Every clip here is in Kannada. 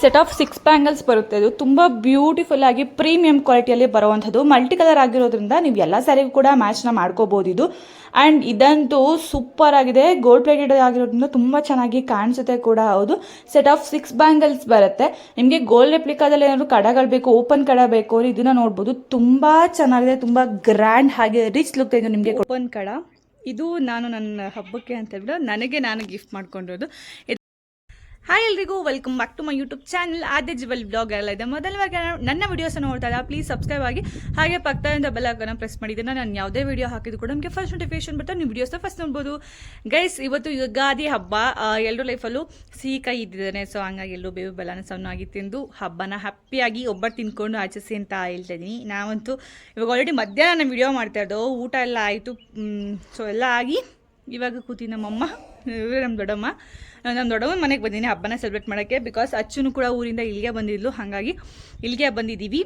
ಸೆಟ್ ಆಫ್ ಸಿಕ್ಸ್ ಬ್ಯಾಂಗಲ್ಸ್ ಬರುತ್ತೆ. ಇದು ತುಂಬ ಬ್ಯೂಟಿಫುಲ್ ಆಗಿ ಪ್ರೀಮಿಯಂ ಕ್ವಾಲಿಟಿಯಲ್ಲಿ ಬರುವಂಥದ್ದು. ಮಲ್ಟಿ ಕಲರ್ ಆಗಿರೋದ್ರಿಂದ ನೀವು ಎಲ್ಲ ಸ್ಯಾರಿಗೂ ಕೂಡ ಮ್ಯಾಚ್ನ ಮಾಡ್ಕೋಬೋದು ಇದು. ಆ್ಯಂಡ್ ಇದಂತೂ ಸೂಪರ್ ಆಗಿದೆ. ಗೋಲ್ಡ್ ಪ್ಲೇಟೆಡ್ ಆಗಿರೋದ್ರಿಂದ ತುಂಬ ಚೆನ್ನಾಗಿ ಕಾಣಿಸುತ್ತೆ ಕೂಡ ಹೌದು. ಸೆಟ್ ಆಫ್ ಸಿಕ್ಸ್ ಬ್ಯಾಂಗಲ್ಸ್ ಬರುತ್ತೆ. ನಿಮಗೆ ಗೋಲ್ಡ್ ರೆಪ್ಲಿಕಾದಲ್ಲಿ ಏನಾದ್ರು ಕಡಗಳು ಬೇಕು ಓಪನ್ ಕಡ ಬೇಕು ಅಂದರೆ ಇದನ್ನ ನೋಡ್ಬೋದು. ತುಂಬ ಚೆನ್ನಾಗಿದೆ, ತುಂಬ ಗ್ರ್ಯಾಂಡ್ ಹಾಗೆ ರಿಚ್ ಲುಕ್ ಇದೆ ನಿಮಗೆ ಓಪನ್ ಕಡ. ಇದು ನಾನು ನನ್ನ ಹಬ್ಬಕ್ಕೆ ಅಂತ ಹೇಳಿದ್ರೆ ನನಗೆ ನಾನು ಗಿಫ್ಟ್ ಮಾಡ್ಕೊಂಡಿರೋದು. ಹಾಯ್ ಎಲ್ರಿಗೂ welcome back to my YouTube channel Aadya jewel blog ಎಲ್ಲ ಇದೆ. ಮೊದಲವಾಗಿ ನನ್ನ ವೀಡಿಯೋಸ್ ನೋಡ್ತಾ ಇದ್ದ ಪ್ಲೀಸ್ ಸಬ್ಸ್ಕ್ರೈಬ್ ಆಗಿ. ಹಾಗೆ ಪಕ್ಕದಿಂದ ಬೆಲ್ ಆಗನ ಪ್ರೆಸ್ ಮಾಡಿದ್ದನ್ನು ನಾನು ಯಾವುದೇ ವಿಡಿಯೋ ಹಾಕಿದ್ರು ಕೂಡ ನಿಮಗೆ ಫಸ್ಟ್ ನೋಟಿಫಿಕೇಶನ್ ಬರ್ತಾ ನೀವು ವೀಡಿಯೋಸ್ನ ಫಸ್ಟ್ ನೋಡ್ಬೋದು. ಗೈಸ್ ಇವತ್ತು ಯುಗಾದಿ ಹಬ್ಬ. ಎಲ್ಲರೂ ಲೈಫಲ್ಲೂ ಸಿಹಿ ಕೈ ಇದ್ದಿದ್ದಾನೆ. ಸೊ ಹಂಗಾಗಿ ಎಲ್ಲರೂ ಬೇವು ಬೆಲ್ಲನ ಸಣ್ಣಾಗಿ ತಿಂದು ಹಬ್ಬನ ಹ್ಯಾಪಿಯಾಗಿ ಒಬ್ಬರು ತಿನ್ಕೊಂಡು ಆಚರಿಸಿ ಅಂತ ಹೇಳ್ತಾ ಇದ್ದೀನಿ. ನಾವಂತೂ ಇವಾಗ ಆಲ್ರೆಡಿ ಮಧ್ಯಾಹ್ನ ನಾನು ವಿಡಿಯೋ ಮಾಡ್ತಾ ಇದ್ದೋ ಊಟ ಎಲ್ಲ ಆಯಿತು. ಸೊ ಎಲ್ಲ ಆಗಿ ಇವಾಗ ಕೂತಿ ನಮ್ಮಮ್ಮ ನಮ್ಮ ದೊಡ್ಡಮ್ಮ. ನಮ್ಮ ದೊಡ್ಡಮ್ಮ ಮನೆಗೆ ಬಂದಿದ್ದೀನಿ ಹಬ್ಬನ ಸೆಲೆಬ್ರೇಟ್ ಮಾಡೋಕ್ಕೆ ಬಿಕಾಸ್ ಅಚ್ಚುನು ಕೂಡ ಊರಿಂದ ಇಲ್ಲಿಗೆ ಬಂದಿದ್ಲು. ಹಾಗಾಗಿ ಇಲ್ಲಿಗೆ ಬಂದಿದ್ದೀವಿ.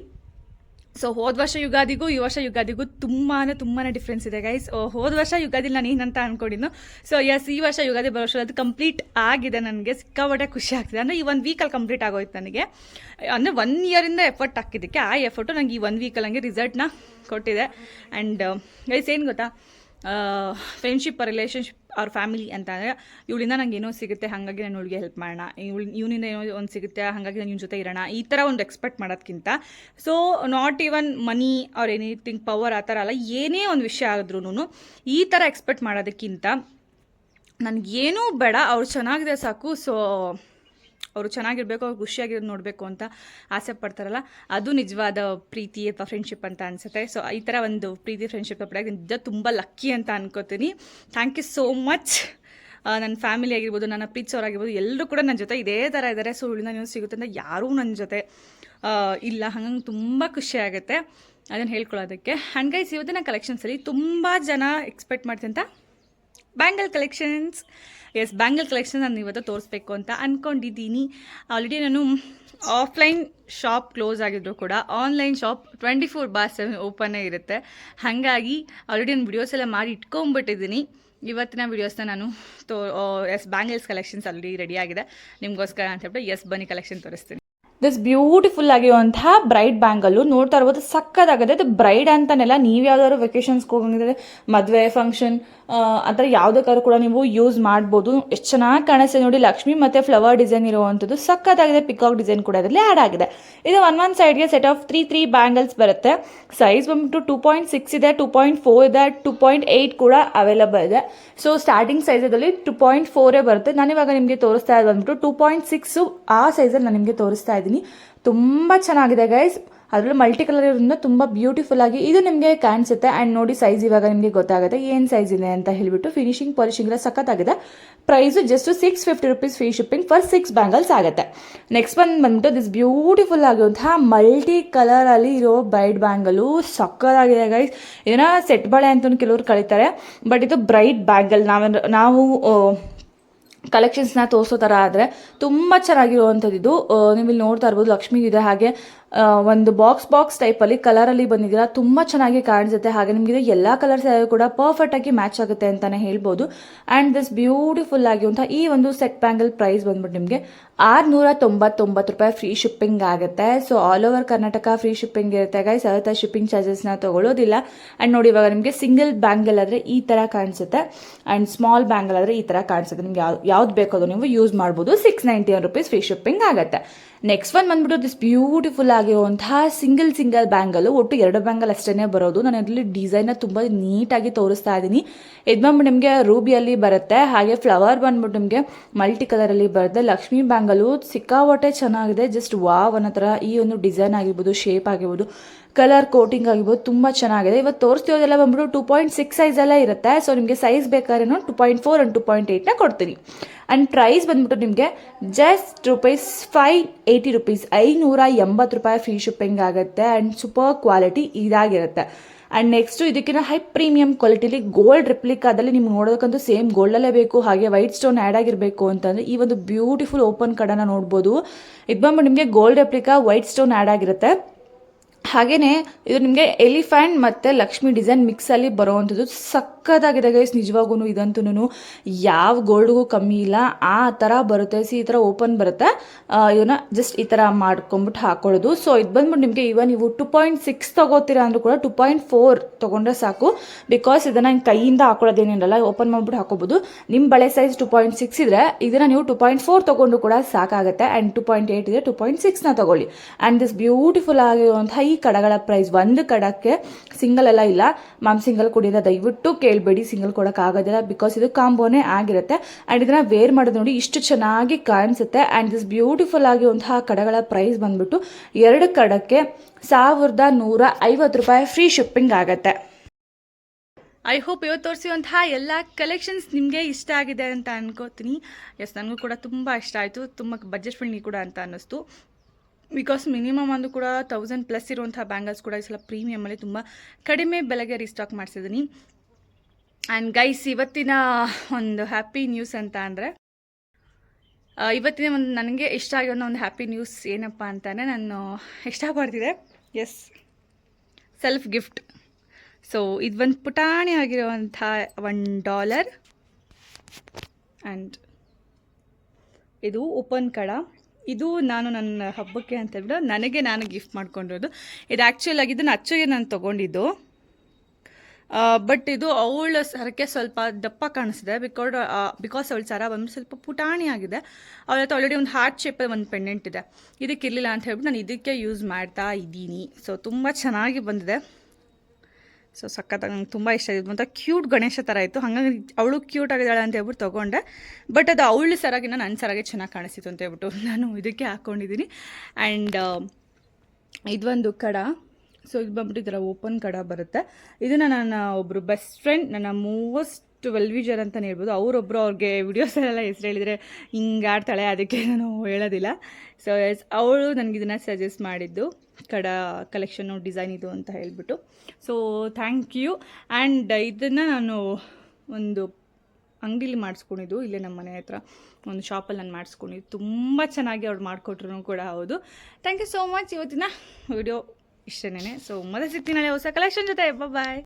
ಸೊ ಹೋದ ವರ್ಷ ಯುಗಾದಿಗೂ ಈ ವರ್ಷ ಯುಗಾದಿಗೂ ತುಂಬಾ ತುಂಬಾ ಡಿಫ್ರೆನ್ಸ್ ಇದೆ ಗೈಸ್ ಹೋದ ವರ್ಷ ಯುಗಾದಿ ನಾನು ಏನಂತ ಅನ್ಕೊಂಡಿದ್ದು ಸೊ ಎಸ್ ಈ ವರ್ಷ ಯುಗಾದಿ ಬರೋ ಅದು ಕಂಪ್ಲೀಟ್ ಆಗಿದೆ ನನಗೆ. ಸಿಕ್ಕಾಪಟ್ಟೆ ಖುಷಿ ಆಗ್ತಿದೆ. ಅಂದರೆ ಈ ಒಂದು ವೀಕಲ್ಲಿ ಕಂಪ್ಲೀಟ್ ಆಗೋಯ್ತು ನನಗೆ. ಅಂದರೆ ಒನ್ ಇಯರಿಂದ ಎಫರ್ಟ್ ಹಾಕಿದ್ದಕ್ಕೆ, ಆ ಎಫರ್ಟು ನನಗೆ ಈ ಒಂದು ವೀಕಲ್ಲಿ ನನಗೆ ರಿಸಲ್ಟ್ನ ಕೊಟ್ಟಿದೆ. ಆ್ಯಂಡ್ ಗೈಸ್ ಏನು ಗೊತ್ತಾ? ಫ್ರೆಂಡ್ಶಿಪ್ ರಿಲೇಷನ್ಶಿಪ್ ಅವ್ರ ಫ್ಯಾಮಿಲಿ ಅಂತ ಅಂದರೆ ಇವಳಿಂದ ನಂಗೆ ಏನೋ ಸಿಗುತ್ತೆ, ಹಾಗಾಗಿ ನಾನು ಇವಳಿಗೆ ಹೆಲ್ಪ್ ಮಾಡೋಣ ಇವಳು, ಇವನಿಂದ ಏನೋ ಒಂದು ಸಿಗುತ್ತೆ, ಹಾಗಾಗಿ ನಾನು ಇವ್ನ ಜೊತೆ ಇರೋಣ. ಈ ಥರ ಒಂದು ಎಕ್ಸ್ಪೆಕ್ಟ್ ಮಾಡೋದಕ್ಕಿಂತ so not even money or anything power ಆ ಥರ ಅಲ್ಲ, ಏನೇ ಒಂದು ವಿಷಯ ಆದ್ರೂ ಈ ಥರ ಎಕ್ಸ್ಪೆಕ್ಟ್ ಮಾಡೋದಕ್ಕಿಂತ ನನಗೇನೂ ಬೇಡ, ಅವ್ರು ಚೆನ್ನಾಗಿದೆ ಸಾಕು ಸೊ ಅವರು ಚೆನ್ನಾಗಿರ್ಬೇಕು, ಅವ್ರು ಖುಷಿಯಾಗಿರೋದು ನೋಡಬೇಕು ಅಂತ ಆಸೆ ಪಡ್ತಾರಲ್ಲ, ಅದು ನಿಜವಾದ ಪ್ರೀತಿ ಅಥವಾ ಫ್ರೆಂಡ್ಶಿಪ್ ಅಂತ ಅನಿಸುತ್ತೆ. ಸೊ ಈ ಥರ ಒಂದು ಪ್ರೀತಿ ಫ್ರೆಂಡ್ಶಿಪ್ ಪಡೆಯೋದು ನಿಜ ತುಂಬ ಲಕ್ಕಿ ಅಂತ ಅನ್ಕೋತೀನಿ. ಥ್ಯಾಂಕ್ ಯು ಸೋ ಮಚ್ ನನ್ನ ಫ್ಯಾಮಿಲಿ ಆಗಿರ್ಬೋದು, ನನ್ನ ಪ್ರೀತಿಸೋರಾಗಿರ್ಬೋದು ಎಲ್ಲರೂ ಕೂಡ ನನ್ನ ಜೊತೆ ಇದೇ ಥರ ಇದ್ದಾರೆ ಸೊ ಉಳಿದ ನೀವು ಸಿಗುತ್ತೆ ಅಂತ ಯಾರೂ ನನ್ನ ಜೊತೆ ಇಲ್ಲ. ಹಂಗಂಗೆ ತುಂಬ ಖುಷಿ ಆಗುತ್ತೆ. ಅದನ್ನು ಹೇಳ್ಕೊಳ್ಳೋದಕ್ಕೆ. ಹಂಗೈಸ್ ಗೈಸ್ ಇವತ್ತಿನ ಕಲೆಕ್ಷನ್ಸಲ್ಲಿ ತುಂಬ ಜನ ಎಕ್ಸ್ಪೆಕ್ಟ್ ಮಾಡ್ತೀನಿ ಅಂತ bangle collections yes bangle collection ನಾನು ಇವತ್ತು ತೋರಿಸ್ಬೇಕು ಅಂತ ಅಂದ್ಕೊಂಡಿದ್ದೀನಿ ಆಲ್ರೆಡಿ ನಾನು ಆಫ್ಲೈನ್ ಶಾಪ್ ಕ್ಲೋಸ್ ಆಗಿದ್ರು ಕೂಡ online shop twenty four bar seven ಓಪನ್ನೇ ಇರುತ್ತೆ. ಹಾಗಾಗಿ ಆಲ್ರೆಡಿ ನಾನು ವಿಡಿಯೋಸ್ ಎಲ್ಲ ಮಾಡಿ ಇಟ್ಕೊಂಬಿಟ್ಟಿದ್ದೀನಿ ಇವತ್ತಿನ ವಿಡಿಯೋಸ್ನ ನಾನು ತೋ yes bangles collections already ready ಆಗಿದೆ. ನಿಮಗೋಸ್ಕರ ಅಂತ ಹೇಳ್ಬಿಟ್ಟು ಎಸ್ ಬನ್ನಿ ಕಲೆಕ್ಷನ್ ತೋರಿಸ್ತೀನಿ. ದಿಸ್ ಬ್ಯೂಟಿಫುಲ್ ಆಗಿರುವಂತಹ ಬ್ರೈಡ್ ಬ್ಯಾಂಗಲ್ಲು ನೋಡ್ತಾ ಇರ್ಬೋದು. ಸಕ್ಕದಾಗದೆ ಅದು ಬ್ರೈಡ್ ಅಂತಾನೆಲ್ಲ ನೀವು ಯಾವ್ದಾದ್ರು ವೆಕೇಶನ್ಸ್ಗೆ ಹೋಗಂಗಿದ್ರೆ ಮದುವೆ ಫಂಕ್ಷನ್ ಆ ಥರ ಯಾವುದಕ್ಕಾದ್ರೂ ಕೂಡ ನೀವು ಯೂಸ್ ಮಾಡ್ಬೋದು. ಎಷ್ಟು ಚೆನ್ನಾಗಿ ಕಾಣಿಸ್ತಿದೆ ನೋಡಿ. ಲಕ್ಷ್ಮಿ ಮತ್ತು ಫ್ಲವರ್ ಡಿಸೈನ್ ಇರುವಂಥದ್ದು. ಸಕ್ಕತ್ತಾಗಿದೆ. ಪಿಕಾಕ್ ಡಿಸೈನ್ ಕೂಡ ಅದರಲ್ಲಿ ಆ್ಯಡ್ ಆಗಿದೆ. ಇದು ಒನ್ ಒನ್ ಸೈಡ್ಗೆ set of three three bangles ಬರುತ್ತೆ. ಸೈಜ್ ಬಂದ್ಬಿಟ್ಟು ಟೂ ಪಾಯಿಂಟ್ ಸಿಕ್ಸ್ ಇದೆ ಟೂ ಪಾಯಿಂಟ್ ಫೋರ್ ಇದೆ ಟೂ ಪಾಯಿಂಟ್ ಏಯ್ಟ್ ಕೂಡ ಅವೈಲಬಲ್ ಇದೆ. ಸೊ ಸ್ಟಾರ್ಟಿಂಗ್ ಸೈಜಲ್ಲಿ ಟೂ ಪಾಯಿಂಟ್ ಫೋರೇ ಬರುತ್ತೆ. ನಾನಿವಾಗ ನಿಮಗೆ ತೋರಿಸ್ತಾ ಇರೋದು ಬಂದ್ಬಿಟ್ಟು ಟೂ ಪಾಯಿಂಟ್ ಸಿಕ್ಸು ಆ ಸೈಜಲ್ಲಿ ನಾನು ನಿಮಗೆ ತೋರಿಸ್ತಾ ಇದ್ದೀನಿ. ತುಂಬ ಚೆನ್ನಾಗಿದೆ ಗೈಸ್ ಅದರಲ್ಲೂ ಮಲ್ಟಿ ಕಲರ್ ಇರೋದ್ರಿಂದ ತುಂಬ ಬ್ಯೂಟಿಫುಲ್ ಆಗಿ ಇದು ನಿಮಗೆ ಕಾಣಿಸುತ್ತೆ. ಆ್ಯಂಡ್ ನೋಡಿ ಸೈಜ್ ಇವಾಗ ನಿಮಗೆ ಗೊತ್ತಾಗುತ್ತೆ. ಏನು ಸೈಜ್ ಇದೆ ಅಂತ ಹೇಳಿಬಿಟ್ಟು ಫಿನಿಶಿಂಗ್ ಪಾಲಿಶಿಂಗ್ ಎಲ್ಲ ಸಖತ್ತಾಗಿದೆ. Price just six fifty rupees free shipping for six bangles ಆಗುತ್ತೆ. ನೆಕ್ಸ್ಟ್ ಬಂದು ಬಂದ್ಬಿಟ್ಟು ದಿಸ್ ಬ್ಯೂಟಿಫುಲ್ ಆಗಿರುವಂತಹ ಮಲ್ಟಿ ಕಲರಲ್ಲಿ ಇರೋ ಬ್ರೈಟ್ ಬ್ಯಾಂಗಲು ಸಕ್ಕತ್ತಾಗಿದೆ ಗೈಸ್ ಇದನ್ನ ಸೆಟ್ ಬಳೆ ಅಂತ ಕೆಲವರು ಕಳೀತಾರೆ ಬಟ್ ಇದು ಬ್ರೈಟ್ ಬ್ಯಾಂಗಲ್ ನಾವು ನಾವು ಕಲೆಕ್ಷನ್ಸ್ನ ತೋರಿಸೋ ಥರ ಆದರೆ ತುಂಬ ಚೆನ್ನಾಗಿರುವಂಥದ್ದು ಇದು. ಆ, ನೀವು ಇಲ್ಲಿ ನೋಡ್ತಾ ಇರ್ಬೋದು ಲಕ್ಷ್ಮಿ ಇದೆ. ಹಾಗೆ ಒಂದು ಬಾಕ್ಸ್ ಬಾಕ್ಸ್ ಟೈಪಲ್ಲಿ ಕಲರಲ್ಲಿ ಬಂದಿದ್ದೀರಾ ತುಂಬ ಚೆನ್ನಾಗಿ ಕಾಣಿಸುತ್ತೆ. ಹಾಗೆ ನಿಮಗೆ ಇದು ಎಲ್ಲ ಕಲರ್ಸ್ ಕೂಡ ಪರ್ಫೆಕ್ಟಾಗಿ ಮ್ಯಾಚ್ ಆಗುತ್ತೆ ಅಂತಲೇ ಹೇಳ್ಬೋದು. ಆ್ಯಂಡ್ ದಿಸ್ ಬ್ಯೂಟಿಫುಲ್ ಆಗಿರುವಂಥ ಈ ಒಂದು ಸೆಟ್ ಬ್ಯಾಂಗಲ್ ಪ್ರೈಸ್ ಬಂದ್ಬಿಟ್ಟು ನಿಮಗೆ ಆರುನೂರ ತೊಂಬತ್ತೊಂಬತ್ತು ರೂಪಾಯಿ ಫ್ರೀ ಶಿಪ್ಪಿಂಗ್ ಆಗುತ್ತೆ. So all over Karnataka free shipping ಇರುತ್ತೆ ಗೈಸ್ ಅದಕ್ಕೆ ಶಿಪ್ಪಿಂಗ್ ಚಾರ್ಜಸ್ನ ತೊಗೊಳ್ಳೋದಿಲ್ಲ. ಆ್ಯಂಡ್ ನೋಡಿ ಇವಾಗ ನಿಮಗೆ ಸಿಂಗಲ್ ಬ್ಯಾಂಗಲ್ ಆದರೆ ಈ ಥರ ಕಾಣಿಸುತ್ತೆ. ಆ್ಯಂಡ್ ಸ್ಮಾಲ್ ಬ್ಯಾಂಗಲ್ ಆದರೆ ಈ ಥರ ಕಾಣಿಸುತ್ತೆ. ನಿಮ್ಗೆ ಯಾವ ಯಾವ್ದು ಬೇಕೋ ನೀವು ಯೂಸ್ ಮಾಡ್ಬೋದು. Six ninety one rupees free shipping ಆಗುತ್ತೆ. ನೆಕ್ಸ್ಟ್ ಒನ್ ಬಂದ್ಬಿಟ್ಟು ದಿಸ್ ಬ್ಯೂಟಿಫುಲ್ ಆಗಿರುವಂತಹ ಸಿಂಗಲ್ ಸಿಂಗಲ್ ಬ್ಯಾಂಗಲ್ ಒಟ್ಟು ಎರಡು ಬ್ಯಾಂಗಲ್ ಅಷ್ಟೇ ಬರೋದು. ನಾನು ಇದರಲ್ಲಿ ಡಿಸೈನ್ನ ತುಂಬ ನೀಟಾಗಿ ತೋರಿಸ್ತಾ ಇದ್ದೀನಿ. ಇದು ಬಂದ್ಬಿಟ್ಟು ನಿಮಗೆ ರೂಬಿಯಲ್ಲಿ ಬರುತ್ತೆ. ಹಾಗೆ ಫ್ಲವರ್ ಬಂದ್ಬಿಟ್ಟು ನಿಮಗೆ ಮಲ್ಟಿ ಕಲರಲ್ಲಿ ಬರುತ್ತೆ. ಲಕ್ಷ್ಮಿ ಬ್ಯಾಂಗಲು ಸಿಕ್ಕಾಪಟ್ಟೆ ಚೆನ್ನಾಗಿದೆ. ಜಸ್ಟ್ ವಾವ್ ಅನ್ನೋ ಥರ ಈ ಒಂದು ಡಿಸೈನ್ ಆಗಿರ್ಬೋದು ಶೇಪ್ ಆಗಿರ್ಬೋದು. ಕಲರ್ ಕೋಟಿಂಗ್ ಆಗಿರ್ಬೋದು ತುಂಬ ಚೆನ್ನಾಗಿದೆ. ಇವತ್ತು ತೋರಿಸ್ತಿರೋದೆಲ್ಲ ಬಂದ್ಬಿಟ್ಟು ಟೂ ಪಾಯಿಂಟ್ ಸಿಕ್ಸ್ ಸೈಜೆಲ್ಲ ಇರುತ್ತೆ. ಸೊ ನಿಮಗೆ ಸೈಜ್ ಬೇಕಾದ್ರೆ two point four and two point ಏಯ್ಟ್ನ ಕೊಡ್ತೀನಿ. ಆ್ಯಂಡ್ ಪ್ರೈಸ್ ಬಂದ್ಬಿಟ್ಟು ನಿಮಗೆ just rupees five eighty rupees ಐನೂರ ಎಂಬತ್ತು ರೂಪಾಯಿ ಫ್ರೀ ಶಿಪ್ಪಿಂಗ್ ಆಗುತ್ತೆ. ಆ್ಯಂಡ್ ಸೂಪರ್ ಕ್ವಾಲಿಟಿ ಇದಾಗಿರುತ್ತೆ. ಆ್ಯಂಡ್ ನೆಕ್ಸ್ಟು ಇದಕ್ಕಿಂತ ಹೈ ಪ್ರೀಮಿಯಂ ಕ್ವಾಲಿಟಿಲಿ ಗೋಲ್ಡ್ ರೆಪ್ಲಿಕಾದಲ್ಲಿ ನಿಮ್ಗೆ ನೋಡೋದಕ್ಕಂತೂ ಸೇಮ್ ಗೋಲ್ಡಲ್ಲೇ ಬೇಕು, ಹಾಗೆ ವೈಟ್ ಸ್ಟೋನ್ ಆ್ಯಡ್ ಆಗಿರಬೇಕು ಅಂತಂದರೆ ಈ ಒಂದು ಬ್ಯೂಟಿಫುಲ್ ಓಪನ್ ಕಡನ ನೋಡ್ಬೋದು. ಇದು ಬಂದ್ಬಿಟ್ಟು ನಿಮಗೆ gold replica white stone add ಆಗಿರುತ್ತೆ. ಹಾಗೆಯೇ ಇದು ನಿಮಗೆ ಎಲಿಫ್ಯಾಂಟ್ ಮತ್ತು ಲಕ್ಷ್ಮಿ ಡಿಸೈನ್ ಮಿಕ್ಸಲ್ಲಿ ಬರೋವಂಥದ್ದು ಸಕ್ಕತ್ತಾಗಿದೆ ಗೈಸ್ ನಿಜವಾಗೂ ಇದಂತೂ ಯಾವ ಗೋಲ್ಡ್ಗೂ ಕಮ್ಮಿ ಇಲ್ಲ. ಆ ಥರ ಬರುತ್ತೆ, ಸಿ ಈ ಥರ ಓಪನ್ ಬರುತ್ತೆ. ಇದನ್ನ ಜಸ್ಟ್ ಈ ಥರ ಮಾಡ್ಕೊಂಬಿಟ್ಟು ಹಾಕೊಳ್ಳೋದು. ಸೊ ಇದು ಬಂದ್ಬಿಟ್ಟು ನಿಮಗೆ ಇವನ್ ನೀವು ಟು ಪಾಯಿಂಟ್ ಸಿಕ್ಸ್ ತೊಗೋತೀರಾ ಅಂದರೂ ಕೂಡ ಟು ಪಾಯಿಂಟ್ ಫೋರ್ ತೊಗೊಂಡ್ರೆ ಸಾಕು. ಬಿಕಾಸ್ ಇದನ್ನು ಕೈಯಿಂದ ಹಾಕೊಳ್ಳೋದೇನಿರಲ್ಲ ಓಪನ್ ಮಾಡ್ಬಿಟ್ಟು ಹಾಕೋಬೋದು. ನಿಮ್ಮ ಬಳೆ ಸೈಜ್ ಟು ಪಾಯಿಂಟ್ ಸಿಕ್ಸ್ ಇದ್ರೆ ಇದನ್ನು ನೀವು ಟು ಪಾಯಿಂಟ್ ಫೋರ್ ತೊಗೊಂಡು ಕೂಡ ಸಾಕಾಗುತ್ತೆ. ಆ್ಯಂಡ್ ಟು ಪಾಯಿಂಟ್ ಏಯ್ಟ್ ಇದೆ ಟು ಪಾಯಿಂಟ್ ಸಿಕ್ಸ್ನ ತಗೊಳ್ಳಿ. ಆ್ಯಂಡ್ ದಿಸ್ ಬ್ಯೂಟಿಫುಲ್ ಆಗಿರುವಂಥ ಈ ಕಡಗಳ ಪ್ರೈಸ್ ಒಂದು ಕಡಕ್ಕೆ ಸಿಂಗಲ್ ಎಲ್ಲ ಇಲ್ಲ. ಮ್ಯಾಮ್ ಸಿಂಗಲ್ ಕೊಡಿದ ದಯವಿಟ್ಟು ಕೇಳಬೇಡಿ ಸಿಂಗಲ್ ಕೊಡೋಕ್ಕಾಗೋದಿಲ್ಲ ಬಿಕಾಸ್ ಇದು ಕಾಂಬೋನೇ ಆಗಿರುತ್ತೆ. ಆ್ಯಂಡ್ ಇದನ್ನ ವೇರ್ ಮಾಡೋದು ನೋಡಿ ಇಷ್ಟು ಚೆನ್ನಾಗಿ ಕಾಣಿಸುತ್ತೆ. ಆ್ಯಂಡ್ ದಿಸ್ ಬ್ಯೂಟಿಫುಲ್ ಆಗಿರುವಂತಹ ಕಡಗಳ ಪ್ರೈಸ್ ಬಂದ್ಬಿಟ್ಟು ಎರಡು ಕಡಕ್ಕೆ ಸಾವಿರದ ನೂರ ಐವತ್ತು ರೂಪಾಯಿ ಫ್ರೀ ಶಿಪ್ಪಿಂಗ್ ಆಗುತ್ತೆ. ಐ ಹೋಪ್ ಇವತ್ತು ತೋರಿಸಿರುವಂತಹ ಎಲ್ಲ ಕಲೆಕ್ಷನ್ಸ್ ನಿಮಗೆ ಇಷ್ಟ ಆಗಿದೆ ಅಂತ ಅನ್ಕೋತೀನಿ. ಎಸ್ ನನಗೂ ಕೂಡ ತುಂಬ ಇಷ್ಟ ಆಯಿತು. ತುಂಬ ಬಜೆಟ್ ಫ್ರೆಂಡ್ಲಿ ಕೂಡ ಅಂತ ಅನ್ನಿಸ್ತು. ಬಿಕಾಸ್ ಮಿನಿಮಮ್ ಅಂದು ಕೂಡ ತೌಸಂಡ್ ಪ್ಲಸ್ ಇರುವಂಥ ಬ್ಯಾಂಗಲ್ಸ್ ಕೂಡ ಈ ಸಲ ಪ್ರೀಮಿಯಮಲ್ಲಿ ತುಂಬ ಕಡಿಮೆ ಬೆಲೆಗೆ ರೀಸ್ಟಾಕ್ ಮಾಡಿಸಿದ್ದೀನಿ ಆ್ಯಂಡ್ ಗೈಸ್ ಇವತ್ತಿನ ಒಂದು ಹ್ಯಾಪಿ ನ್ಯೂಸ್ ಅಂತ ಅಂದರೆ ಇವತ್ತಿನ ಒಂದು ನನಗೆ ಇಷ್ಟ ಆಗಿರೋ ಒಂದು ಹ್ಯಾಪಿ ನ್ಯೂಸ್ ಏನಪ್ಪ ಅಂತಾನೆ ನಾನು ಇಷ್ಟಪಡ್ತಿದ್ದೆ ಎಸ್ ಸೆಲ್ಫ್ ಗಿಫ್ಟ್ ಸೊ ಇದು ಒಂದು ಪುಟಾಣಿ ಆಗಿರುವಂಥ ಒನ್ ಡಾಲರ್ ಆ್ಯಂಡ್ ಇದು ಓಪನ್ ಕಡ. ಇದು ನಾನು ನನ್ನ ಹಬ್ಬಕ್ಕೆ ಅಂತ ಹೇಳ್ಬಿಟ್ಟು ನನಗೆ ನಾನು ಗಿಫ್ಟ್ ಮಾಡ್ಕೊಂಡಿರೋದು. ಇದು ಆ್ಯಕ್ಚುಲ್ ಆಗಿ ಇದನ್ನು ಅಚ್ಚುಗೆ ನಾನು ತೊಗೊಂಡಿದ್ದು. ಬಟ್ ಇದು ಅವಳ ಸರಕ್ಕೆ ಸ್ವಲ್ಪ ದಪ್ಪ ಕಾಣಿಸಿದೆ ಬಿಕಾಸ್ ಬಿಕಾಸ್ ಅವಳ ಸರ ಬಂದು ಸ್ವಲ್ಪ ಪುಟಾಣಿ ಆಗಿದೆ. ಅವಳ ಹತ್ರ ಆಲ್ರೆಡಿ ಒಂದು ಹಾರ್ಟ್ ಶೇಪಲ್ಲಿ ಒಂದು ಪೆಂಡೆಂಟ್ ಇದೆ. ಇದಕ್ಕೆ ಇರಲಿಲ್ಲ ಅಂತ ಹೇಳ್ಬಿಟ್ಟು ನಾನು ಇದಕ್ಕೆ ಯೂಸ್ ಮಾಡ್ತಾ ಇದ್ದೀನಿ. ಸೊ ತುಂಬ ಚೆನ್ನಾಗಿ ಬಂದಿದೆ. ಸೊ ಸಖತ್ತಾಗಿ ನಂಗೆ ತುಂಬ ಇಷ್ಟ ಆಗಿದ್ದು ಮತ್ತು ಕ್ಯೂಟ್ ಗಣೇಶ ಥರ ಇತ್ತು. ಹಾಗಾಗಿ ಅವಳು ಕ್ಯೂಟ್ ಆಗಿದ್ದಾಳೆ ಅಂತ ಹೇಳ್ಬಿಟ್ಟು ತೊಗೊಂಡೆ. ಬಟ್ ಅದು ಅವಳು ಸರಾಗಿನ ನನ್ನ ಸರಾಗೆ ಚೆನ್ನಾಗಿ ಕಾಣಿಸ್ತಿತ್ತು ಅಂತ ಹೇಳ್ಬಿಟ್ಟು ನಾನು ಇದಕ್ಕೆ ಹಾಕ್ಕೊಂಡಿದ್ದೀನಿ ಆ್ಯಂಡ್ ಇದೊಂದು ಕಡ. ಸೊ ಇದು ಬಂದ್ಬಿಟ್ಟು ಈ ಓಪನ್ ಕಡ ಬರುತ್ತೆ. ಇದನ್ನು ನನ್ನ ಒಬ್ಬರು ಬೆಸ್ಟ್ ಫ್ರೆಂಡ್ ನನ್ನ ಮೋಸ್ಟ್ ವೆಲ್ವಿಜರ್ ಅಂತಲೇ ಹೇಳ್ಬೋದು. ಅವರೊಬ್ಬರು ಅವ್ರಿಗೆ ವಿಡಿಯೋಸಲ್ಲೆಲ್ಲ ಹೆಸರು ಹೇಳಿದರೆ ಹಿಂಗೆ ಆಡ್ತಾಳೆ ಅದಕ್ಕೆ ನಾನು ಹೇಳೋದಿಲ್ಲ. ಸೊ ಎಸ್ ಅವಳು ನನಗಿದನ್ನು ಸಜೆಸ್ಟ್ ಮಾಡಿದ್ದು. ಕಡ ಕಲೆಕ್ಷನ್ನು ಡಿಸೈನ್ ಇದು ಅಂತ ಹೇಳಿಬಿಟ್ಟು. ಸೊ ಥ್ಯಾಂಕ್ ಯು ಆ್ಯಂಡ್ ಇದನ್ನು ನಾನು ಒಂದು ಅಂಗಡಿಲಿ ಮಾಡಿಸ್ಕೊಂಡಿದ್ದು, ಇಲ್ಲೇ ನಮ್ಮ ಮನೆ ಹತ್ರ ಒಂದು ಶಾಪಲ್ಲಿ ನಾನು ಮಾಡಿಸ್ಕೊಂಡಿದ್ದು. ತುಂಬ ಚೆನ್ನಾಗಿ ಅವ್ರು ಮಾಡಿಕೊಟ್ರು ಕೂಡ ಹೌದು. ಥ್ಯಾಂಕ್ ಯು ಸೋ ಮಚ್ ಇವತ್ತಿನ ವಿಡಿಯೋ ಇಷ್ಟೇನೆ ಸೊ ಮತ್ತೆ ಸಿಗ್ತೀನಿ ಹೊಸ ಕಲೆಕ್ಷನ್ ಜೊತೆ. ಬಾಯ್